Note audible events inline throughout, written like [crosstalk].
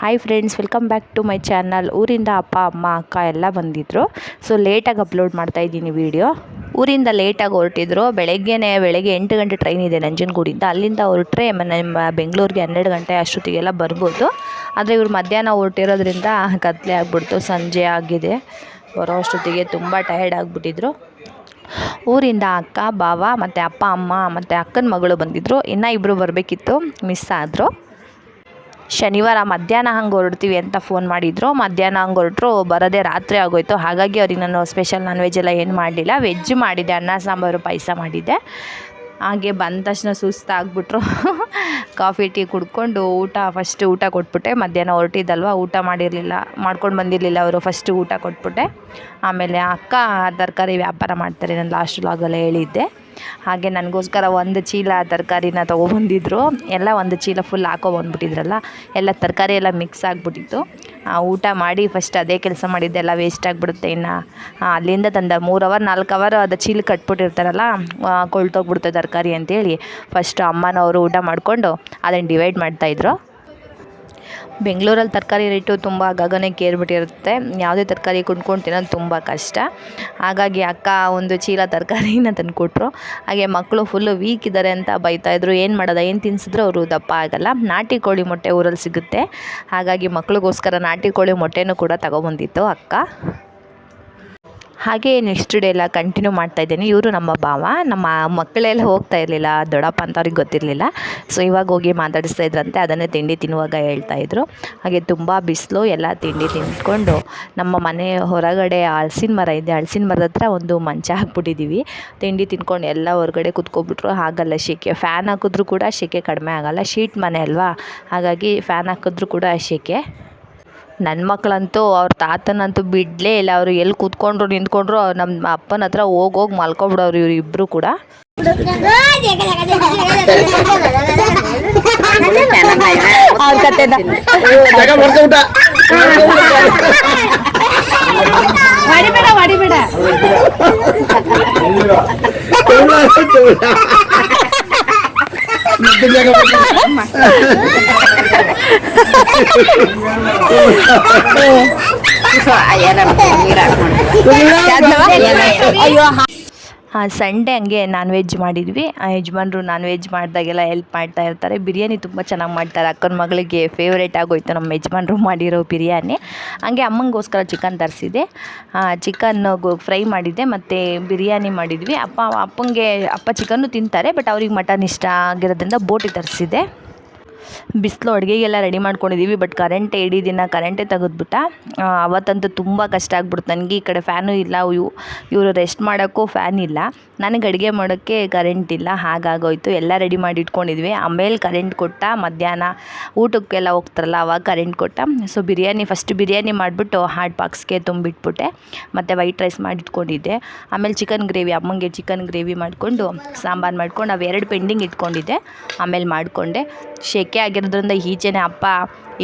Hi friends welcome back to my channel ಊರಿಂದ ಅಪ್ಪ, ಅಮ್ಮ, ಅಕ್ಕ ಎಲ್ಲ ಬಂದಿದ್ದರು ಸೊ ಲೇಟಾಗಿ ಅಪ್ಲೋಡ್ ಮಾಡ್ತಾ ಇದ್ದೀನಿ ವೀಡಿಯೋ ಊರಿಂದ ಲೇಟಾಗಿ ಹೊರಟಿದ್ರು. ಬೆಳಗ್ಗೆನೇ, ಬೆಳಗ್ಗೆ ಎಂಟು ಗಂಟೆ ಟ್ರೈನ್ ಇದೆ ನಂಜನಗೂಡಿಂದ. ಅಲ್ಲಿಂದ ಹೊರಟ್ರೆ ನಮ್ಮ ಬೆಂಗಳೂರಿಗೆ ಹನ್ನೆರಡು ಗಂಟೆ ಅಷ್ಟೊತ್ತಿಗೆಲ್ಲ ಬರ್ಬೋದು. ಆದರೆ ಇವರು ಮಧ್ಯಾಹ್ನ ಹೊರಟಿರೋದ್ರಿಂದ ಕತ್ಲೆ ಆಗಿಬಿಡ್ತು. ಸಂಜೆ ಆಗಿದೆ. ಬರೋ ಅಷ್ಟೊತ್ತಿಗೆ ತುಂಬ ಟಯರ್ಡ್ ಆಗಿಬಿಟ್ಟಿದ್ರು. ಊರಿಂದ ಅಕ್ಕ ಬಾವ ಮತ್ತು ಅಪ್ಪ, ಅಮ್ಮ ಮತ್ತು ಅಕ್ಕನ ಮಗಳು ಬಂದಿದ್ದರು ಇನ್ನೂ ಇಬ್ಬರು ಬರಬೇಕಿತ್ತು. ಮಿಸ್ ಆದರು. ಶನಿವಾರ ಮಧ್ಯಾಹ್ನ ಹಂಗೆ ಹೊರಡ್ತೀವಿ ಅಂತ ಫೋನ್ ಮಾಡಿದ್ರು. ಮಧ್ಯಾಹ್ನ ಹಂಗೆ ಹೊರಟ್ರು, ಬರೋದೇ ರಾತ್ರಿ ಆಗೋಯ್ತು. ಹಾಗಾಗಿ ಅವ್ರಿಗೆ ನಾನು ಸ್ಪೆಷಲ್ ನಾನ್ ವೆಜ್ ಎಲ್ಲ ಏನು ಮಾಡಲಿಲ್ಲ. ವೆಜ್ ಮಾಡಿದ್ದೆ ಅನ್ನ, ಸಾಂಬಾರು, ಪಾಯಸ ಮಾಡಿದ್ದೆ ಹಾಗೆ ಬಂದ ತಕ್ಷಣ ಸುಸ್ತಾಗ್ಬಿಟ್ರು. ಕಾಫಿ, ಟೀ ಕುಡ್ಕೊಂಡು ಊಟ ಫಸ್ಟ್ ಊಟ ಕೊಟ್ಬಿಟ್ಟೆ. ಮಧ್ಯಾಹ್ನ ಹೊರಟಿದ್ದಲ್ವ, ಊಟ ಮಾಡಿರಲಿಲ್ಲ, ಮಾಡ್ಕೊಂಡು ಬಂದಿರಲಿಲ್ಲ ಅವರು ಫಸ್ಟ್ ಊಟ ಕೊಟ್ಬಿಟ್ಟೆ. ಆಮೇಲೆ ಅಕ್ಕ ತರಕಾರಿ ವ್ಯಾಪಾರ ಮಾಡ್ತಾರೆ, ನಾನು ಲಾಸ್ಟ್ ಲಾಗಲ್ಲೇ ಹೇಳಿದ್ದೆ. ಹಾಗೆ ನನಗೋಸ್ಕರ ಒಂದು ಚೀಲ ತರಕಾರಿನ ತೊಗೊಬಂದಿದ್ರು. ಎಲ್ಲ ಒಂದು ಚೀಲ ಫುಲ್ ಹಾಕೊಬಂದ್ಬಿಟ್ಟಿದ್ರಲ್ಲ ಎಲ್ಲ ತರಕಾರಿ ಎಲ್ಲ ಮಿಕ್ಸ್ ಆಗಿಬಿಟ್ಟಿತ್ತು. ಊಟ ಮಾಡಿ ಫಸ್ಟ್ ಅದೇ ಕೆಲಸ ಮಾಡಿದ್ದೆ ಎಲ್ಲ ವೇಸ್ಟ್ ಆಗಿಬಿಡುತ್ತೆ ಇನ್ನು. ಅಲ್ಲಿಂದ ತಂದ ಮೂರು ಅವರ್ ನಾಲ್ಕು ಅವರ್ ಅದು ಚೀಲ ಕಟ್ಬಿಟ್ಟಿರ್ತಾರಲ್ಲ ಕೊಳ್ತೋಗ್ಬಿಡುತ್ತೆ ತರಕಾರಿ ಅಂತೇಳಿ. ಫಸ್ಟ್ ಅಮ್ಮನವರು ಊಟ ಮಾಡಿಕೊಂಡು ಅದನ್ನು ಡಿವೈಡ್ ಮಾಡ್ತಾಯಿದ್ರು ಬೆಂಗಳೂರಲ್ಲಿ ತರಕಾರಿ ರೇಟು ತುಂಬ ಗಗನಕ್ಕೆ ಏರ್ಬಿಟ್ಟಿರುತ್ತೆ. ಯಾವುದೇ ತರಕಾರಿ ಕೊಂಡ್ಕೊಂಡು ತಿನ್ನೋದು ತುಂಬ ಕಷ್ಟ. ಹಾಗಾಗಿ ಅಕ್ಕ ಒಂದು ಚೀಲ ತರಕಾರಿನ ತಂದುಕೊಟ್ರು. ಹಾಗೆ ಮಕ್ಕಳು ಫುಲ್ಲು ವೀಕ್ ಇದ್ದಾರೆ ಅಂತ ಬೈತಾಯಿದ್ರು ಏನು ಮಾಡೋದ, ಏನು ತಿನ್ಸಿದ್ರು ಅವರು ದಪ್ಪ ಆಗಲ್ಲ. ನಾಟಿ ಕೋಳಿ ಮೊಟ್ಟೆ ಊರಲ್ಲಿ ಸಿಗುತ್ತೆ. ಹಾಗಾಗಿ ಮಕ್ಳಿಗೋಸ್ಕರ ನಾಟಿ ಕೋಳಿ ಮೊಟ್ಟೆನೂ ಕೂಡ ತಗೊಬಂದಿತ್ತು ಅಕ್ಕ. ಹಾಗೆ ನೆಕ್ಸ್ಟ್ ಡೇ ಎಲ್ಲ ಕಂಟಿನ್ಯೂ ಮಾಡ್ತಾ ಇದ್ದೀನಿ. ಇವರು ನಮ್ಮ ಭಾವ. ನಮ್ಮ ಮಕ್ಕಳೆಲ್ಲ ಹೋಗ್ತಾ ಇರಲಿಲ್ಲ. ದೊಡ್ಡಪ್ಪ ಅಂತ ಅವ್ರಿಗೆ ಗೊತ್ತಿರಲಿಲ್ಲ. ಸೊ ಇವಾಗ ಹೋಗಿ ಮಾತಾಡಿಸ್ತಾ ಇದ್ರಂತೆ. ಅದನ್ನೇ ತಿಂಡಿ ತಿನ್ನುವಾಗ ಹೇಳ್ತಾಯಿದ್ರು ಹಾಗೆ ತುಂಬ ಬಿಸಿಲು, ಎಲ್ಲ ತಿಂಡಿ ತಿಂದ್ಕೊಂಡು ನಮ್ಮ ಮನೆ ಹೊರಗಡೆ ಹಲ್ಸಿನ ಮರ ಇದೆ. ಹಲ್ಸಿನ ಮರದ ಹತ್ರ ಒಂದು ಮಂಚ ಹಾಕ್ಬಿಟ್ಟಿದ್ದೀವಿ. ತಿಂಡಿ ತಿನ್ಕೊಂಡು ಎಲ್ಲ ಹೊರಗಡೆ ಕುತ್ಕೊಬಿಟ್ರು. ಆಗಲ್ಲ ಶೆಕೆ ಫ್ಯಾನ್ ಹಾಕಿದ್ರೂ ಕೂಡ ಶೆಕೆ ಕಡಿಮೆ ಆಗಲ್ಲ. ಶೀಟ್ ಮನೆ ಅಲ್ವಾ? ಹಾಗಾಗಿ ಫ್ಯಾನ್ ಹಾಕಿದ್ರೂ ಕೂಡ ಶೆಕೆ. ನನ್ನ ಮಕ್ಕಳಂತೂ ಅವ್ರ ತಾತನಂತೂ ಬಿಡಲೇ ಇಲ್ಲ. ಅವರು ಎಲ್ಲಿ ಕೂತ್ಕೊಂಡ್ರು ನಿಂತ್ಕೊಂಡ್ರು ನಮ್ಮ ಅಪ್ಪನ ಹತ್ರ ಹೋಗೋಗಿ ಹೋಗಿ ಮಲ್ಕೊಬಿಡೋರು ಇವ್ರು ಇಬ್ಬರು ಕೂಡ. Nagdagdagan ko sa mas. So, ayan ang tumira ko. Tumira ko? Ayo, ha? Sunday ಹಂಗೆ ನಾನ್ ವೆಜ್ ಮಾಡಿದ್ವಿ. ಆ, ಯಜಮಾನ್ರು ನಾನ್ ವೆಜ್ ಮಾಡಿದಾಗೆಲ್ಲ ಹೆಲ್ಪ್ ಮಾಡ್ತಾ ಇರ್ತಾರೆ. ಬಿರಿಯಾನಿ ತುಂಬ ಚೆನ್ನಾಗಿ ಮಾಡ್ತಾರೆ. ಅಕ್ಕನ ಮಗಳಿಗೆ ಫೇವ್ರೇಟ್ ಆಗೋಯ್ತು ನಮ್ಮ ಯಜಮಾನ್ರು ಮಾಡಿರೋ ಬಿರಿಯಾನಿ. ಹಂಗೆ ಅಮ್ಮಂಗೋಸ್ಕರ ಚಿಕನ್ ತರಿಸಿದೆ. ಚಿಕನ್ ಫ್ರೈ ಮಾಡಿದ್ದೆ. ಮತ್ತು ಬಿರಿಯಾನಿ ಮಾಡಿದ್ವಿ. ಅಪ್ಪ, ಅಪ್ಪಂಗೆ, ಅಪ್ಪ ಚಿಕನ್ನು ತಿಂತಾರೆ ಬಟ್ ಅವ್ರಿಗೆ ಮಟನ್ ಇಷ್ಟ ಆಗಿರೋದ್ರಿಂದ ಬೋಟಿ ತರಿಸಿದೆ. ಬಿಸಿಲು ಅಡುಗೆಗೆಲ್ಲ ರೆಡಿ ಮಾಡ್ಕೊಂಡಿದ್ದೀವಿ ಬಟ್ ಕರೆಂಟೇ ಇಡೀ ದಿನ ಕರೆಂಟೇ ತೆಗೆದ್ಬಿಟ್ಟ ಅವತ್ತಂತೂ ತುಂಬ ಕಷ್ಟ ಆಗ್ಬಿಡ್ತು. ನನಗೆ ಈ ಕಡೆ ಫ್ಯಾನು ಇಲ್ಲ, ಇವು, ಇವರು ರೆಸ್ಟ್ ಮಾಡೋಕ್ಕೂ ಫ್ಯಾನ್ ಇಲ್ಲ. ನನಗೆ ಅಡುಗೆ ಮಾಡೋಕ್ಕೆ ಕರೆಂಟ್ ಇಲ್ಲ, ಹಾಗಾಗೋಯ್ತು. ಎಲ್ಲ ರೆಡಿ ಮಾಡಿ ಇಟ್ಕೊಂಡಿದ್ವಿ. ಆಮೇಲೆ ಕರೆಂಟ್ ಕೊಟ್ಟ, ಮಧ್ಯಾಹ್ನ ಊಟಕ್ಕೆಲ್ಲ ಹೋಗ್ತಾರಲ್ಲ, ಅವಾಗ ಕರೆಂಟ್ ಕೊಟ್ಟ. ಸೊ ಬಿರಿಯಾನಿ ಫಸ್ಟ್ ಬಿರಿಯಾನಿ ಮಾಡಿಬಿಟ್ಟು ಹಾಟ್ ಬಾಕ್ಸ್ಗೆ ತುಂಬಿಟ್ಬಿಟ್ಟೆ. ಮತ್ತು ವೈಟ್ ರೈಸ್ ಮಾಡಿಟ್ಕೊಂಡಿದ್ದೆ ಆಮೇಲೆ ಚಿಕನ್ ಗ್ರೇವಿ ಅಮ್ಮಂಗೆ ಚಿಕನ್ ಗ್ರೇವಿ ಮಾಡಿಕೊಂಡು, ಸಾಂಬಾರು ಮಾಡ್ಕೊಂಡು ಅವೆರಡು ಪೆಂಡಿಂಗ್ ಇಟ್ಕೊಂಡಿದ್ದೆ. ಆಮೇಲೆ ಮಾಡಿಕೊಂಡೆ. ಶೆಕೆ ಆಗಿರೋದ್ರಿಂದ ಈಚೆನೇ ಅಪ್ಪ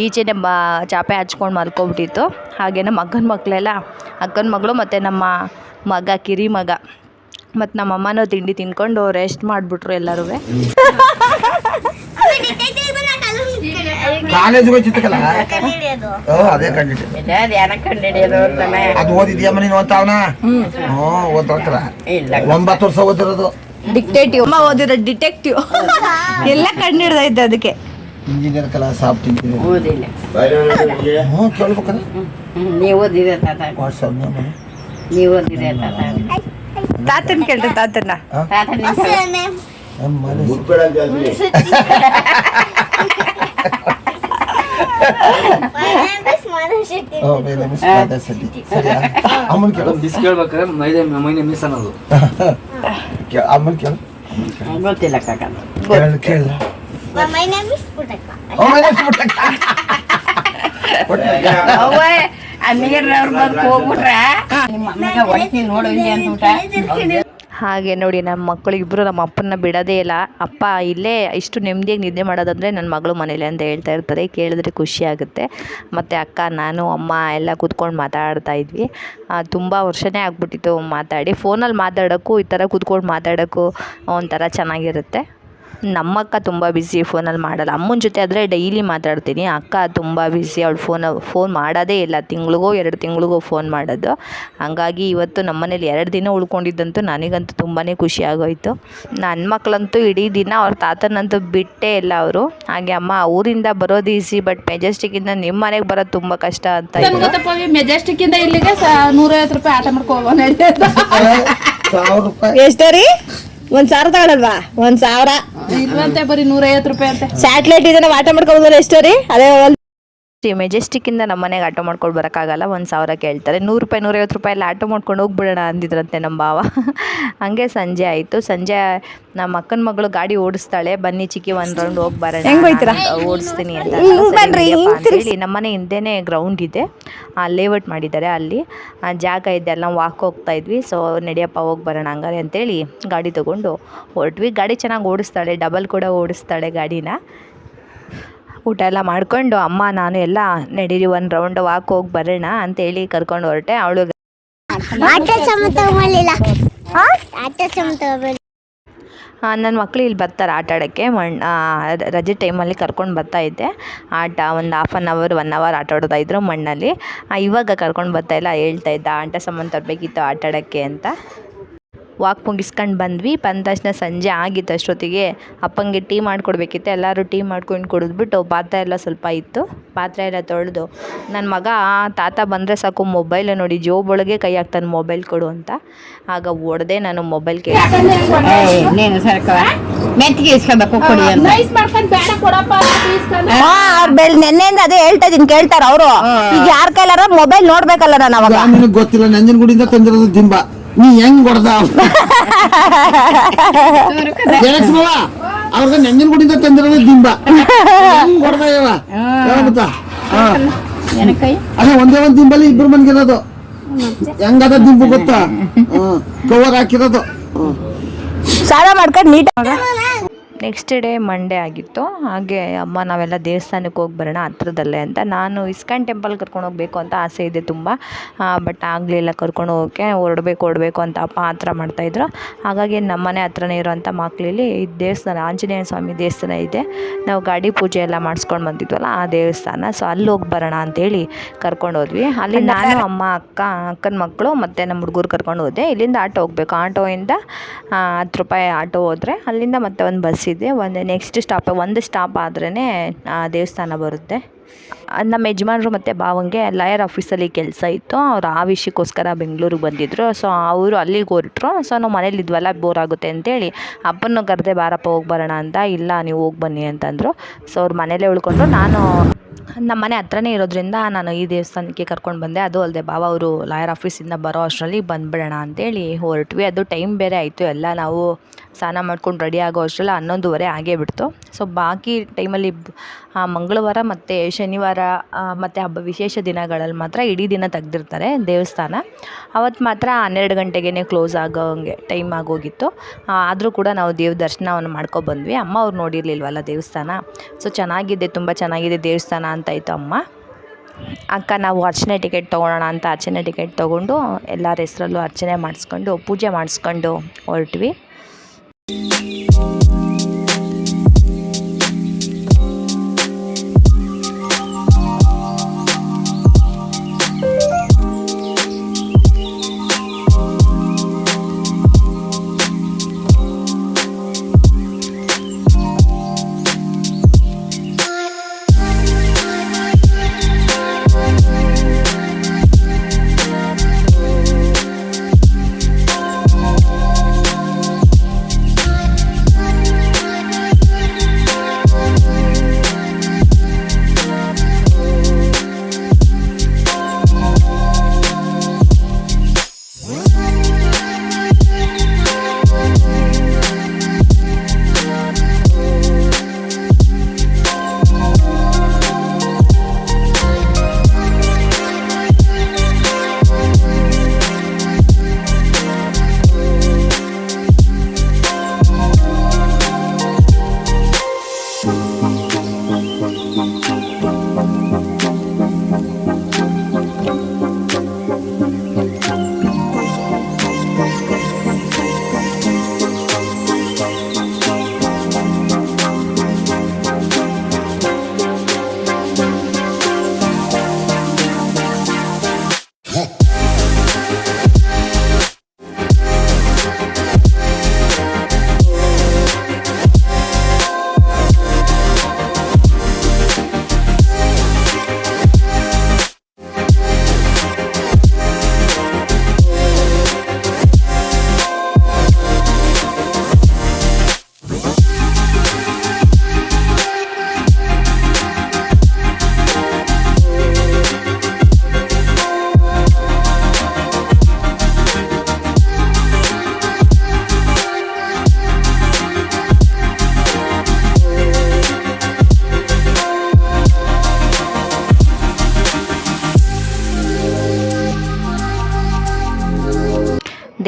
ಈಚೆನೇ ಬಾ ಚಾಪೆ ಹಚ್ಕೊಂಡು ಮಲ್ಕೊಬಿಟ್ಟಿತ್ತು. ಹಾಗೆ ಮಗನ ಅಕ್ಕನ ಮಕ್ಕಳೆಲ್ಲ ಅಕ್ಕನ ಮಗಳು ಮತ್ತು ನಮ್ಮ ಮಗ ಕಿರಿ ಮಗ. ಮತ್ತು ನಮ್ಮ ಅಮ್ಮನೂ ತಿಂಡಿ ತಿನ್ಕೊಂಡು ರೆಸ್ಟ್ ಮಾಡಿಬಿಟ್ರು ಎಲ್ಲರೂ ಕಾಲೇಜ್ ಹೋಗ್ತಿತ್ತಲ್ಲ ಅದೇ ಕಂಡಿಟ್ಟು ಅದು ಓದಿದ್ಯಮ್ಮ ನೀನು ಓದ್ತಾವನ ಹ್ಞೂ ಓದ್ತಾರ ಒಂಬತ್ತು ವರ್ಷ ಓದಿರೋದು. ಡಿಕ್ಟೇಟಿವ್ ಅಮ್ಮ ಓದಿರೋ ಡಿಟೆಕ್ಟಿವ್ ಎಲ್ಲ ಕಂಡಿಡ್ದೈತೆ ಅದಕ್ಕೆ. ಇಂಜಿನಿಯರ್ ಕಲಾ ಸಾಫ್ಟ್ ಇಂಜಿನಿಯರ್ ಓದಿಲ್ಲ. ಹ್ಞೂ ಕೇಳ್ಬೇಕಲ್ಲ ನೀವು ಓದಿದೆ ತಾತ? ವಾಟ್ಸಪ್ ನೀವು ಓದಿದೆ ತಾತ? ತಾತನ ಕೇಳ್ರಿ ತಾತನ ತಾತ ನಿಮ್ಮ ನಮ್ಮ ಮನೆ ಓ, ಮೇಲೆ ಮಿಸ್ ಮಾತಾ ಸರಿ ಸರಿಯಾ ಅಮ್ಮನ ಕೇಳು. ಬಿಸ್ ಕೇಳ್ಬೇಕಾದ್ರೆ ಮೈದೆ ಮೈನೆ ಮಿಸ್ ಅನ್ನೋದು. [laughs] ಕೇ- ಅಮ್ಮನ ಕೇಳು. ಗೊತ್ತಿಲ್ಲ ಕಾಕ. ಕೇಳು. ಕೇಳ My name is Putaka. ಅವ್ವೇ ಅಮೀರ್ನವ್ರು ಬಂದು ಹೋಗ್ಬಿಟ್ರ? ನಿಮ್ಮ ಅಮ್ಮಗ ಹೊಡಿತೀನಿ ನೋಡು ಇಲ್ಲಿ ಅಂತ ಊಟ. ಹಾಗೆ ನೋಡಿ ನಮ್ಮ ಮಕ್ಕಳಿಬ್ಬರು ನಮ್ಮ ಅಪ್ಪನ ಬಿಡೋದೇ ಇಲ್ಲ. ಅಪ್ಪ ಇಲ್ಲೇ ಇಷ್ಟು ನೆಮ್ಮದಿಯಾಗಿ ನಿದ್ದೆ ಮಾಡೋದಂದರೆ ನನ್ನ ಮಗಳು ಮನೇಲಿ ಅಂತ ಹೇಳ್ತಾ ಇರ್ತಾರೆ. ಕೇಳಿದ್ರೆ ಖುಷಿ ಆಗುತ್ತೆ. ಮತ್ತು ಅಕ್ಕ ನಾನು ಅಮ್ಮ ಎಲ್ಲ ಕೂತ್ಕೊಂಡು ಮಾತಾಡ್ತಾ ಇದ್ವಿ. ತುಂಬ ವರ್ಷನೇ ಆಗ್ಬಿಟ್ಟಿತ್ತು ಮಾತಾಡಿ. ಫೋನಲ್ಲಿ ಮಾತಾಡೋಕ್ಕೂ ಈ ಥರ ಕೂತ್ಕೊಂಡು ಮಾತಾಡೋಕ್ಕೂ ಒಂಥರ ಚೆನ್ನಾಗಿರುತ್ತೆ. ನಮ್ಮಕ್ಕ ತುಂಬ ಬ್ಯುಸಿ ಫೋನಲ್ಲಿ ಮಾಡಲ್ಲ. ಅಮ್ಮನ ಜೊತೆ ಆದರೆ ಡೈಲಿ ಮಾತಾಡ್ತೀನಿ. ಅಕ್ಕ ತುಂಬ ಬ್ಯುಸಿ ಅವಳು ಫೋನ್ ಫೋನ್ ಮಾಡೋದೇ ಇಲ್ಲ. ತಿಂಗಳಿಗೋ ಎರಡು ತಿಂಗಳಿಗೋ ಫೋನ್ ಮಾಡೋದು. ಹಂಗಾಗಿ ಇವತ್ತು ನಮ್ಮನೇಲಿ ಎರಡು ದಿನ ಉಳ್ಕೊಂಡಿದ್ದಂತೂ ನನಗಂತೂ ತುಂಬಾ ಖುಷಿ ಆಗೋಯ್ತು. ನನ್ನ ಮಕ್ಕಳಂತೂ ಇಡೀ ದಿನ ಅವ್ರ ತಾತನಂತೂ ಬಿಟ್ಟೇ ಇಲ್ಲ ಅವರು. ಹಾಗೆ ಅಮ್ಮ ಊರಿಂದ ಬರೋದು ಈಸಿ ಬಟ್ ಮೆಜೆಸ್ಟಿಕ್ಕಿಂದ ನಿಮ್ಮ ಮನೆಗೆ ಬರೋದು ತುಂಬ ಕಷ್ಟ ಅಂತ ಮೆಜೆಸ್ಟಿಕ್ಕಿಂದ ಇಲ್ಲಿಗೆ ನೂರೈವತ್ತು ರೂಪಾಯಿ ಆಟ ಮಾಡ್ಕೊ ಎಷ್ಟೋ ರೀ? ಒಂದ್ ಸಾವಿರ ತಗೊಳಲ್ವಾ? ಒಂದ್ ಸಾವಿರ? ಇಲ್ವಂತೆ ಬರೀ ನೂರೈವತ್ತು ರೂಪಾಯಿ ಅಂತೆ. ಸ್ಯಾಟಲೈಟ್ ಇದನ್ನ ವಾಟ ಮಾಡ್ಕೋಬೋದಲ್ಲ ಎಷ್ಟೋ ರೀ? ಅದೇ ಒಂದ್ ಮೆಜೆಸ್ಟಿಕ್ಕಿಂದ ನಮ್ಮ ಮನೆಗೆ ಆಟೋ ಮಾಡ್ಕೊಂಡು ಬರೋಕ್ಕಾಗಲ್ಲ. ಒಂದು ಸಾವಿರ ಕೇಳ್ತಾರೆ. ನೂರು ರೂಪಾಯಿ ನೂರೈವತ್ತು ರೂಪಾಯಿ ಎಲ್ಲ ಆಟೋ ಮಾಡ್ಕೊಂಡು ಹೋಗ್ಬಿಡೋಣ ಅಂದಿದ್ರಂತೆ ನಮ್ಮ ಭಾವ. [laughs] ಹಂಗೆ ಸಂಜೆ ಆಯಿತು. ಸಂಜೆ ನಮ್ಮ ಅಕ್ಕನ ಮಗಳು ಗಾಡಿ ಓಡಿಸ್ತಾಳೆ. ಬನ್ನಿ ಚಿಕ್ಕಿ ಒಂದು ರೌಂಡ್ ಹೋಗಿ ಬರೋಣ. ಓಡಿಸ್ತೀನಿ ಅಂತ ಹೇಳಿ ನಮ್ಮ ಮನೆ ನಮ್ಮನೆ ಹಿಂದೆನೇ ಗ್ರೌಂಡ್ ಇದೆ. ಲೇಔಟ್ ಮಾಡಿದ್ದಾರೆ ಅಲ್ಲಿ. ಆ ಜಾಗ ಇದೆ ಅಲ್ಲಿ ನಾವು ವಾಕ್ ಹೋಗ್ತಾ ಇದ್ವಿ. ಸೊ ನಡೆಯಪ್ಪ ಹೋಗಿ ಬರೋಣ ಹಂಗಾರೆ ಅಂತೇಳಿ ಗಾಡಿ ತೊಗೊಂಡು ಹೊರಟ್ವಿ. ಗಾಡಿ ಚೆನ್ನಾಗಿ ಓಡಿಸ್ತಾಳೆ ಡಬಲ್ ಕೂಡ ಓಡಿಸ್ತಾಳೆ ಗಾಡಿನ. ಊಟ ಎಲ್ಲ ಮಾಡ್ಕೊಂಡು ಅಮ್ಮ ನಾನು ಎಲ್ಲ ನಡೀರಿ ಒಂದು ರೌಂಡ್ ವಾಕ್ ಹೋಗಿ ಬರೋಣ ಅಂತೇಳಿ ಕರ್ಕೊಂಡು ಹೊರಟೆ. ಅವಳು ನನ್ನ ಮಕ್ಕಳು ಇಲ್ಲಿ ಬರ್ತಾರೆ ಆಟ ಆಡೋಕ್ಕೆ. ಮಣ್ ರಜೆ ಟೈಮಲ್ಲಿ ಕರ್ಕೊಂಡು ಬರ್ತಾ ಇದ್ದೆ. ಆಟ ಒಂದು half an hour one hour ಆಟ ಆಡೋದಾ ಇದ್ರು ಮಣ್ಣಲ್ಲಿ. ಇವಾಗ ಕರ್ಕೊಂಡು ಬರ್ತಾ ಇಲ್ಲ ಹೇಳ್ತಾ ಇದ್ದ ಆಟ ಸಾಮಾನು ತರಬೇಕಿತ್ತು ಆಟ ಆಡೋಕ್ಕೆ ಅಂತ. ವಾಕ್ ಮುಗಿಸ್ಕೊಂಡು ಬಂದ್ವಿ. ಬಂದ ತಕ್ಷಣ ಸಂಜೆ ಆಗಿತ್ತು ಅಷ್ಟೊತ್ತಿಗೆ. ಅಪ್ಪಂಗೆ ಟೀ ಮಾಡಿಕೊಡ್ಬೇಕಿತ್ತು. ಎಲ್ಲರೂ ಟೀ ಮಾಡ್ಕೊಂಡು ಕುಡಿದ್ಬಿಟ್ಟು ಪಾತ್ರೆ ಎಲ್ಲ ಸ್ವಲ್ಪ ಇತ್ತು. ಪಾತ್ರೆ ಎಲ್ಲ ತೊಳೆದು. ನನ್ನ ಮಗ ತಾತ ಬಂದರೆ ಸಾಕು ಮೊಬೈಲ್ ನೋಡಿ ಜೋಬೊಳಗೆ ಕೈ ಹಾಕ್ತಾನೆ ಮೊಬೈಲ್ ಕೊಡು ಅಂತ. ಆಗ ಓಡದೆ ನಾನು ಮೊಬೈಲ್ ನೆನ್ನೆಯಿಂದ ಅದೇ ಹೇಳ್ತಾ ಇದೀನಿ ಕೇಳ್ತಾರ ಅವರು. ಈಗ ಯಾರ ಕೈಲಾರ ಮೊಬೈಲ್ ನೋಡ್ಬೇಕಲ್ಲ ನಾನು ಅವಾಗ. ಗೊತ್ತಿಲ್ಲ ನಂಜನಗೂಡಿಂದ ತಂದಿರೋದು ದಿಂಬ. ನೀ ಹೆಂಗ್ ಹೊಡೆದ? ಅವ್ರದ ಅವ್ರಿಗೆ ನಂಜನಗೂಡಿಂದ ತಂದಿರೋದು ದಿಂಬ. ಹೆಂಗ್ ಹೊಡೆದ ಇವ? ಗೊತ್ತಾ? ಅದೇ ಒಂದೇ ಒಂದ್ ದಿಂಬಲ್ಲಿ ಇಬ್ರು ಮನ್ಗಿರೋದು ಹೆಂಗದ ದಿಂಬು ಗೊತ್ತಾ? ಕವರ್ ಹಾಕಿರೋದು. ಸಾಲ ಮಾಡ್ಕೊಂಡು ನೀಟ್ ನೆಕ್ಸ್ಟ್ ಡೇ ಮಂಡೇ ಆಗಿತ್ತು. ಹಾಗೆ ಅಮ್ಮ ನಾವೆಲ್ಲ ದೇವಸ್ಥಾನಕ್ಕೆ ಹೋಗಿ ಬರೋಣ ಹತ್ರದಲ್ಲೇ ಅಂತ ನಾನು ಇಸ್ಕಾನ್ ಟೆಂಪಲ್ ಕರ್ಕೊಂಡು ಹೋಗಬೇಕು ಅಂತ ಆಸೆ ಇದೆ ತುಂಬ. ಬಟ್ ಆಗಲಿಲ್ಲ ಕರ್ಕೊಂಡು ಹೋಗೋಕ್ಕೆ. ಹೊರಡ್ಬೇಕು ಹೊರಡ್ಬೇಕು ಅಂತ ಅಪ್ಪ ಆ ಥರ ಮಾಡ್ತಾಯಿದ್ರು ಹಾಗಾಗಿ ನಮ್ಮ ಮನೆ ಹತ್ರನೇ ಇರೋವಂಥ ಮಕ್ಕಳಲ್ಲಿ ಈ ದೇವಸ್ಥಾನ ಆಂಜನೇಯ ಸ್ವಾಮಿ ದೇವಸ್ಥಾನ ಇದೆ. ನಾವು ಗಾಡಿ ಪೂಜೆ ಎಲ್ಲ ಮಾಡಿಸ್ಕೊಂಡು ಬಂದಿದ್ವಲ್ಲ ಆ ದೇವಸ್ಥಾನ. ಸೊ ಅಲ್ಲಿ ಹೋಗಿ ಬರೋಣ ಅಂತೇಳಿ ಕರ್ಕೊಂಡು ಹೋದ್ವಿ. ಅಲ್ಲಿ ನಾನು ಅಮ್ಮ ಅಕ್ಕ ಅಕ್ಕನ ಮಕ್ಕಳು ಮತ್ತು ನಮ್ಮ ಹುಡುಗರು ಕರ್ಕೊಂಡು ಹೋದೆ. ಇಲ್ಲಿಂದ ಆಟೋ ಹೋಗಬೇಕು. ಆಟೋಯಿಂದ ಹತ್ತು ರೂಪಾಯಿ ಆಟೋ ಹೋದರೆ ಅಲ್ಲಿಂದ ಮತ್ತೆ ಒಂದು ಬಸ್ ಇದೆ. ಒಂದು ನೆಕ್ಸ್ಟ್ ಸ್ಟಾಪ್ ಒಂದು ಸ್ಟಾಪ್ ಆದ್ರೇ ದೇವಸ್ಥಾನ ಬರುತ್ತೆ. ನಮ್ಮ ಯಜಮಾನ್ರು ಮತ್ತು ಭಾವಂಗೆ ಲಾಯರ್ ಆಫೀಸಲ್ಲಿ ಕೆಲಸ ಇತ್ತು. ಅವ್ರು ಆ ವಿಷಯಕ್ಕೋಸ್ಕರ ಬೆಂಗಳೂರಿಗೆ ಬಂದಿದ್ದರು ಸೊ ಅವರು ಅಲ್ಲಿಗೆ ಹೊರಟ್ರು. ಸೊ ನಾವು ಮನೇಲಿ ಇದ್ವಲ್ಲ ಬೋರ್ ಆಗುತ್ತೆ ಅಂತೇಳಿ ಅಪ್ಪನ ಕರೆದೆ, ಬಾರಪ್ಪ, ಹೋಗಿ ಬರೋಣ ಅಂತ. ಇಲ್ಲ, ನೀವು ಹೋಗಿ ಬನ್ನಿ ಅಂತಂದರು. ಸೊ ಅವ್ರು ಮನೇಲೇ ಉಳ್ಕೊಂಡ್ರು. ನಾನು ನಮ್ಮ ಮನೆ ಹತ್ರನೇ ಇರೋದ್ರಿಂದ ನಾನು ಈ ದೇವಸ್ಥಾನಕ್ಕೆ ಕರ್ಕೊಂಡು ಬಂದೆ. ಅದು ಅಲ್ಲದೆ ಬಾವ ಅವರು ಲಾಯರ್ ಆಫೀಸಿಂದ ಬರೋ ಅಷ್ಟರಲ್ಲಿ ಬಂದ್ಬಿಡೋಣ ಅಂತೇಳಿ ಹೊರಟ್ವಿ. ಅದು ಟೈಮ್ ಬೇರೆ ಆಯಿತು. ಎಲ್ಲ ನಾವು ಸ್ನಾನ ಮಾಡ್ಕೊಂಡು ರೆಡಿ ಆಗೋ ಅಷ್ಟರಲ್ಲಿ ಹನ್ನೊಂದುವರೆ ಆಗೇ ಬಿಡ್ತು. ಸೊ ಬಾಕಿ ಟೈಮಲ್ಲಿ ಮಂಗಳವಾರ ಮತ್ತು ಶನಿವಾರ ಮತ್ತು ಹಬ್ಬ ವಿಶೇಷ ದಿನಗಳಲ್ಲಿ ಮಾತ್ರ ಇಡೀ ದಿನ ತೆಗೆದಿರ್ತಾರೆ ದೇವಸ್ಥಾನ. ಅವತ್ತು ಮಾತ್ರ ಹನ್ನೆರಡು ಗಂಟೆಗೇ ಕ್ಲೋಸ್ ಆಗೋಂಗೆ ಟೈಮ್ ಆಗೋಗಿತ್ತು. ಆದರೂ ಕೂಡ ನಾವು ದೇವ್ರ ದರ್ಶನವನ್ನು ಮಾಡ್ಕೊಬಂದ್ವಿ. ಅಮ್ಮ ಅವ್ರು ನೋಡಿರಲಿಲ್ವಲ್ಲ ದೇವಸ್ಥಾನ? ಸೊ ಚೆನ್ನಾಗಿದೆ, ತುಂಬ ಚೆನ್ನಾಗಿದೆ ದೇವಸ್ಥಾನ ಅಂತ ಇತ್ತು ಅಮ್ಮ. ಅಕ್ಕ, ನಾವು ಅರ್ಚನೆ ಟಿಕೆಟ್ ತೊಗೊಳೋಣ ಅಂತ ಅರ್ಚನೆ ಟಿಕೆಟ್ ತೊಗೊಂಡು ಎಲ್ಲರ ಹೆಸರಲ್ಲೂ ಅರ್ಚನೆ ಮಾಡಿಸ್ಕೊಂಡು, ಪೂಜೆ ಮಾಡಿಸ್ಕೊಂಡು ಹೊರಟ್ವಿ.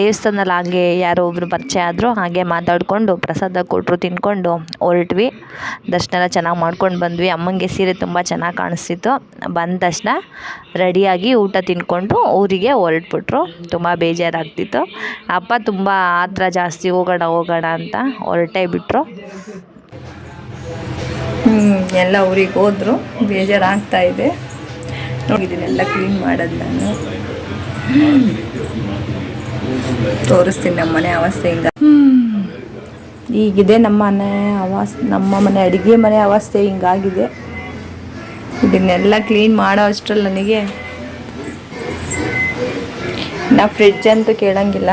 ದೇವಸ್ಥಾನದಲ್ಲಿ ಹಾಗೆ ಯಾರೋ ಒಬ್ರು ಪರಿಚಯ ಆದರು ಹಾಗೆ ಮಾತಾಡಿಕೊಂಡು ಪ್ರಸಾದ ಕೊಟ್ಟರು ತಿನ್ಕೊಂಡು ಹೊರಟ್ವಿ. ದರ್ಶನ ಎಲ್ಲ ಚೆನ್ನಾಗಿ ಮಾಡ್ಕೊಂಡು ಬಂದ್ವಿ. ಅಮ್ಮಂಗೆ ಸೀರೆ ತುಂಬ ಚೆನ್ನಾಗಿ ಕಾಣಿಸ್ತಿತ್ತು. ಬಂದ ತಕ್ಷಣ ರೆಡಿಯಾಗಿ ಊಟ ತಿನ್ಕೊಂಡು ಊರಿಗೆ ಹೊರಟ್ಬಿಟ್ರು. ತುಂಬ ಬೇಜಾರಾಗ್ತಿತ್ತು. ಅಪ್ಪ ತುಂಬ ಆತ್ರ ಜಾಸ್ತಿ ಹೋಗೋಣ ಹೋಗೋಣ ಅಂತ ಹೊರಟೇ ಬಿಟ್ಟರು ಎಲ್ಲ ಊರಿಗೆ ಹೋದರು. ಬೇಜಾರಾಗ್ತಾ ಇದೆ. ನೋಡಿದ್ದೀನೆಲ್ಲ ಕ್ಲೀನ್ ಮಾಡೋದು ನಾನು ತೋರಿಸ್ತೀನಿ ನಮ್ಮ ಮನೆ ಅವಸ್ಥೆ ಹಿಂಗ ಈಗಿದೆ ನಮ್ಮ ಮನೆ ಅವಾಸ್, ನಮ್ಮ ಮನೆ, ಅಡುಗೆ ಮನೆ ಅವಸ್ಥೆ ಹಿಂಗಾಗಿದೆ. ಇದನ್ನೆಲ್ಲ ಕ್ಲೀನ್ ಮಾಡೋ ಅಷ್ಟ್ರಲ್ಲಿ ನನಗೆ ನಾ ಫ್ರಿಡ್ಜ್ ಅಂತೂ ಕೇಳಂಗಿಲ್ಲ.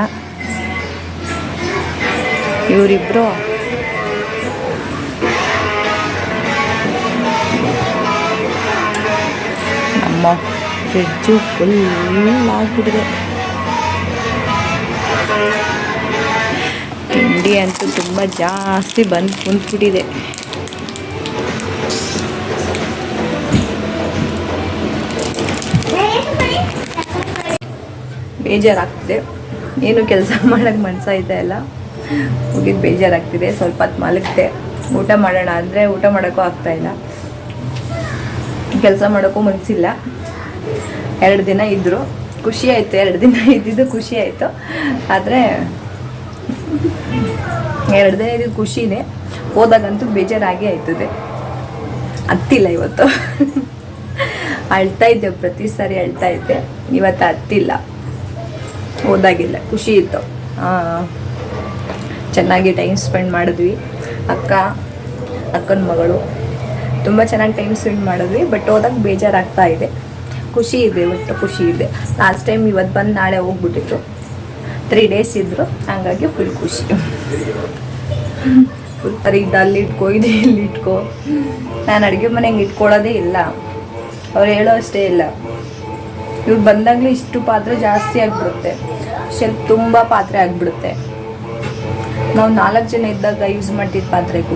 ಇವರಿಬ್ರು ನಮ್ಮ ಫ್ರಿಡ್ಜು ಫುಲ್ ಆಗಿಬಿಟ್ಟಿದೆ ತಿಂಡಿ ಅಂತೂ ತುಂಬ ಜಾಸ್ತಿ ಬಂದು ಕುಂತ್ಬಿಟ್ಟಿದೆ. ಬೇಜಾರಾಗ್ತಿದೆ. ಏನು ಕೆಲಸ [laughs] ಮಾಡೋಕ್ಕೆ ಮನಸ್ಸಾಯ್ತಾ ಇಲ್ಲ ಹೋಗಿದ್ದು ಬೇಜಾರಾಗ್ತಿದೆ. ಸ್ವಲ್ಪ ಹೊತ್ತು ಮಲಗಿದೆ ಊಟ ಮಾಡೋಣ ಅಂದರೆ ಊಟ ಮಾಡೋಕ್ಕೂ ಆಗ್ತಾಯಿಲ್ಲ ಕೆಲಸ ಮಾಡೋಕ್ಕೂ ಮನಸ್ಸಿಲ್ಲ ಎರಡು ದಿನ ಇದ್ದರು ಖುಷಿ ಆಯಿತು, ಎರಡು ದಿನ ಇದ್ದಿದ್ದು ಖುಷಿ ಆಯಿತು. ಆದರೆ ಎರಡು ದಿನ ಇದ್ದಿದ್ದು ಖುಷಿನೇ. ಹೋದಾಗಂತೂ ಬೇಜಾರಾಗಿ ಆಯ್ತದೆ. ಹತ್ತಿಲ್ಲ ಇವತ್ತು. ಅಳ್ತಾ ಇದ್ದೆ, ಪ್ರತಿ ಸಾರಿ ಅಳ್ತಾ ಇದ್ದೆ. ಇವತ್ತು ಹತ್ತಿಲ್ಲ. ಹೋದಾಗಿಲ್ಲ ಖುಷಿ ಇತ್ತು. ಚೆನ್ನಾಗಿ ಟೈಮ್ ಸ್ಪೆಂಡ್ ಮಾಡಿದ್ವಿ. ಅಕ್ಕ, ಅಕ್ಕನ ಮಗಳು. ತುಂಬ ಚೆನ್ನಾಗಿ ಟೈಮ್ ಸ್ಪೆಂಡ್ ಮಾಡಿದ್ವಿ ಬಟ್ ಹೋದಾಗ ಬೇಜಾರಾಗ್ತಾ ಇದೆ. ಖುಷಿ ಇದೆ ಒಟ್ಟು ಖುಷಿ ಇದೆ. ಲಾಸ್ಟ್ ಟೈಮ್ ಇವತ್ತು ಬಂದು ನಾಳೆ ಹೋಗ್ಬಿಟ್ಟಿತ್ತು. ತ್ರೀ ಡೇಸ್ ಇದ್ದರು ಹಾಗಾಗಿ ಫುಲ್ ಖುಷಿ. ಫುಲ್ ಇದು ಅಲ್ಲಿ ಇಟ್ಕೋ, ಇದು ಇಲ್ಲಿ ಇಟ್ಕೋ. ನಾನು ಅಡುಗೆ ಮನೆಗೆ ಇಟ್ಕೊಳ್ಳೋದೇ ಇಲ್ಲ. ಅವ್ರು ಹೇಳೋ ಅಷ್ಟೇ ಇಲ್ಲ. ಇವ್ರು ಬಂದಾಗಲೂ ಇಷ್ಟು ಪಾತ್ರೆ ಜಾಸ್ತಿ ಆಗಿಬಿಡುತ್ತೆ. ಶೆಲ್ ತುಂಬ ಪಾತ್ರೆ ಆಗಿಬಿಡುತ್ತೆ. ನಾವು ನಾಲ್ಕು ಜನ ಇದ್ದಾಗ ಯೂಸ್ ಮಾಡ್ತಿದ್ದ ಪಾತ್ರೆಗೂ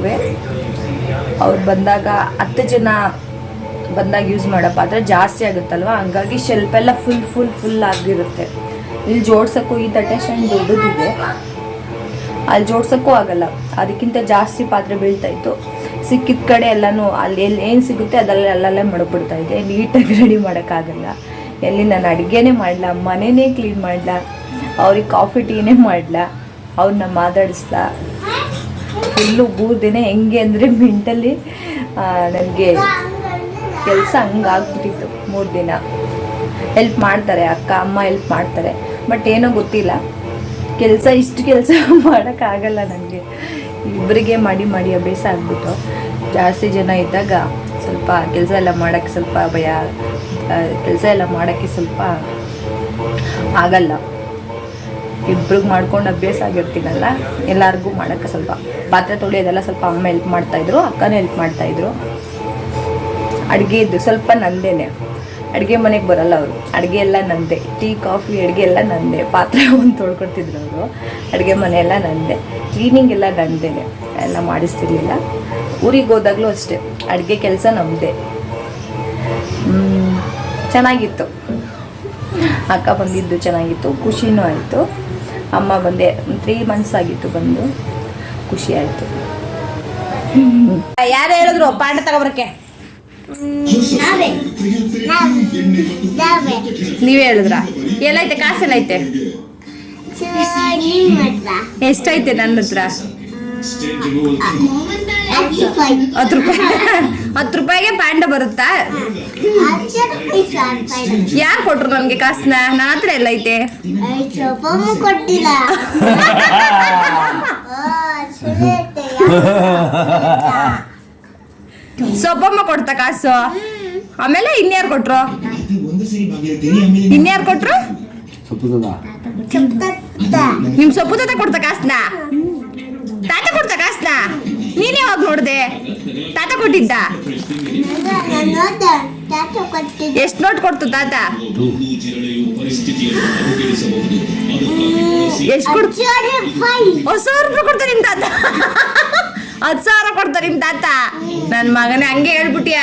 ಅವ್ರು ಬಂದಾಗ ಹತ್ತು ಜನ ಬಂದಾಗ ಯೂಸ್ ಮಾಡೋ ಪಾತ್ರೆ ಜಾಸ್ತಿ ಆಗುತ್ತಲ್ವ? ಹಂಗಾಗಿ ಶೆಲ್ಫ್ ಎಲ್ಲ ಫುಲ್ ಫುಲ್ ಫುಲ್ ಆಗಿರುತ್ತೆ ಇಲ್ಲಿ ಜೋಡ್ಸೋಕ್ಕೂ ಈ ತಟ್ಟೆ ಸ್ಟ್ಯಾಂಡ್ ದೊಡ್ಡದಿದೆ. ಅಲ್ಲಿ ಜೋಡ್ಸೋಕ್ಕೂ ಆಗಲ್ಲ. ಅದಕ್ಕಿಂತ ಜಾಸ್ತಿ ಪಾತ್ರೆ ಬೀಳ್ತಾಯಿತ್ತು ಸಿಕ್ಕಿದ ಕಡೆ ಎಲ್ಲನೂ ಅಲ್ಲಿ ಎಲ್ಲಿ ಏನು ಸಿಗುತ್ತೆ ಅದೆಲ್ಲ ಅಲ್ಲಲ್ಲೇ ಮಡಗ್ಬಿಡ್ತಾ ಇದೆ. ನೀಟಾಗಿ ರೆಡಿ ಮಾಡೋಕ್ಕಾಗಲ್ಲ. ಎಲ್ಲಿ ನಾನು ಅಡುಗೆನೇ ಮಾಡಲ, ಮನೆನೇ ಕ್ಲೀನ್ ಮಾಡಲ, ಅವ್ರಿಗೆ ಕಾಫಿ ಟೀನೇ ಮಾಡಲ ಅವ್ರನ್ನ ಮಾತಾಡಿಸ್ಲಾ. ಫುಲ್ಲು ಮೂರು ದಿನ ಹೆಂಗೆ ಅಂದರೆ ಮೆಂಟಲಿ ನನಗೆ ಕೆಲಸ ಹಂಗಾಗ್ಬಿಟ್ಟಿತ್ತು. ಮೂರು ದಿನ. ಹೆಲ್ಪ್ ಮಾಡ್ತಾರೆ ಅಕ್ಕ, ಅಮ್ಮ ಹೆಲ್ಪ್ ಮಾಡ್ತಾರೆ. ಬಟ್ ಏನೋ ಗೊತ್ತಿಲ್ಲ. ಕೆಲಸ, ಇಷ್ಟು ಕೆಲಸ [laughs] ಮಾಡೋಕ್ಕಾಗಲ್ಲ ನನಗೆ ಇಬ್ಬರಿಗೆ ಮಾಡಿ ಮಾಡಿ ಅಭ್ಯಾಸ ಆಗ್ಬಿಟ್ಟು. ಜಾಸ್ತಿ ಜನ ಇದ್ದಾಗ ಸ್ವಲ್ಪ ಕೆಲಸ ಎಲ್ಲ ಮಾಡೋಕ್ಕೆ ಸ್ವಲ್ಪ ಭಯ ಕೆಲಸ ಎಲ್ಲ ಮಾಡೋಕ್ಕೆ ಸ್ವಲ್ಪ ಆಗಲ್ಲ. ಇಬ್ರಿಗೆ ಮಾಡ್ಕೊಂಡು ಅಭ್ಯಾಸ ಆಗಿರ್ತೀನಲ್ಲ, ಎಲ್ಲರಿಗೂ ಮಾಡೋಕ್ಕೆ ಸ್ವಲ್ಪ. ಪಾತ್ರೆ ತೊಳೆಯೋದೆಲ್ಲ ಸ್ವಲ್ಪ ಅಮ್ಮ ಹೆಲ್ಪ್ ಮಾಡ್ತಾಯಿದ್ರು ಅಕ್ಕನೇ ಹೆಲ್ಪ್ ಮಾಡ್ತಾಯಿದ್ರು ಅಡುಗೆ ಇದ್ದು ಸ್ವಲ್ಪ ನಂದೇನೆ. ಅಡುಗೆ ಮನೆಗೆ ಬರಲ್ಲ ಅವರು. ಅಡುಗೆ ಎಲ್ಲ ನಂದೆ. ಟೀ, ಕಾಫಿ, ಅಡುಗೆ ಎಲ್ಲ ನಂದೆ. ಪಾತ್ರೆ ಒಂದು ತೊಳ್ಕೊಡ್ತಿದ್ರು ಅವರು. ಅಡುಗೆ ಮನೆ ಎಲ್ಲ ನಂದೆ. ಕ್ಲೀನಿಂಗ್ ಎಲ್ಲ ನಂದೇನೆ. ಎಲ್ಲ ಮಾಡಿಸ್ತಿರ್ಲಿಲ್ಲ. ಊರಿಗೆ ಹೋದಾಗಲೂ ಅಷ್ಟೇ. ಅಡುಗೆ ಕೆಲಸ ನಮ್ಮದೇ ಚೆನ್ನಾಗಿತ್ತು. ಅಕ್ಕ ಬಂದಿದ್ದು ಚೆನ್ನಾಗಿತ್ತು. ಖುಷಿನೂ ಆಯಿತು. ಅಮ್ಮ ಬಂದೆ. ತ್ರೀ ಮಂತ್ಸ್ ಆಗಿತ್ತು ಬಂದು. ಖುಷಿ ಆಯಿತು. ಯಾರು ಹೇಳಿದ್ರು? ಪಾಂಡ ತಗೊಬರಕ್ಕೆ? ನಾವೇ. ಹೇಳಿದ್ರ? ಎಲ್ಲೈತೆ? ಕಾಸೆಲ್ಲೈತೆ? ಐತೆ ಎಷ್ಟೈತೆ ನನ್ನ ಹತ್ರ? ಹತ್ತು ರೂಪಾಯಿ. ಹತ್ತು ರೂಪಾಯಿಗೆ ಪ್ಯಾಂಡ ಬರುತ್ತಾ? [laughs] ಯಾರು ಕೊಟ್ರು ನನಗೆ ಕಾಸನ್ನ ನನ್ನ ಹತ್ರ ಎಲ್ಲೈತೆ? ಐತೆ ಕೊಟ್ಟಿಲ್ಲ? ಸೊಪ್ಪಮ್ಮ ಕೊಡ್ತ ಕಾಸು. ಆಮೇಲೆ ಇನ್ಯಾರು ಕೊಟ್ರು? ಇನ್ಯಾರು ಕೊಟ್ರು. ನಿಮ್ ಸೊಪ್ಪು ತಾತ ಕೊಡ್ತ ಕಾಸ್ನ? ತಾತ ಕೊಡ್ತ ಕಾಸ್ನ? ನೀನ್ ಯಾವಾಗ ನೋಡ್ದೆ? ತಾತ ಕೊಟ್ಟಿದ್ದ? ಎಷ್ಟ್ ನಾನು ಹೋದ ಟಾಟಾ ಕೊಟ್ಟಿದ್ದೆ. ಎಷ್ಟು ನೋಟ್ ಕೊಡ್ತು ತಾತ? ಎಷ್ಟು ಕೊಡ್ತು. ಹೊಸ ಸಾವಿರ ರೂಪಾಯಿ ಕೊಡ್ತಾರೆ ನಿಮ್ ತಾತ. ಹತ್ತು ಸಾವಿರ ಕೊಡ್ತಾರೆ ನಿಮ್ ತಾತ. ನನ್ನ ಮಗನೇ ಹಂಗೆ ಹೇಳ್ಬಿಟ್ಟಿಯ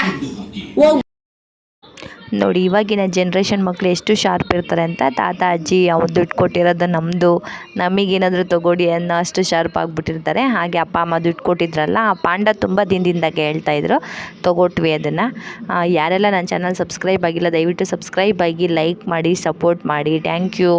ನೋಡಿ, ಇವಾಗಿನ ಜನ್ರೇಷನ್ ಮಕ್ಕಳು ಎಷ್ಟು ಶಾರ್ಪ್ ಇರ್ತಾರೆ ಅಂತ ತಾತ, ಅಜ್ಜಿ ಅವ್ರು ದುಡ್ಡು ಕೊಟ್ಟಿರೋದು ನಮ್ಮದು ನಮಗೇನಾದರೂ ತಗೊಡಿ ಅನ್ನೋ ಅಷ್ಟು ಶಾರ್ಪ್ ಆಗಿಬಿಟ್ಟಿರ್ತಾರೆ. ಹಾಗೆ ಅಪ್ಪ, ಅಮ್ಮ ದುಡ್ಡು ಕೊಟ್ಟಿದ್ರಲ್ಲ, ಆ ಪಾಂಡ ತುಂಬ ದಿನದಿಂದಾಗೆ ಹೇಳ್ತಾ ಇದ್ರು. ತೊಗೊಟ್ವಿ ಅದನ್ನು. ಯಾರೆಲ್ಲ ನನ್ನ ಚಾನಲ್ ಸಬ್ಸ್ಕ್ರೈಬ್ ಆಗಿಲ್ಲ, ದಯವಿಟ್ಟು ಸಬ್ಸ್ಕ್ರೈಬ್ ಆಗಿ ಲೈಕ್ ಮಾಡಿ ಸಪೋರ್ಟ್ ಮಾಡಿ. Thank you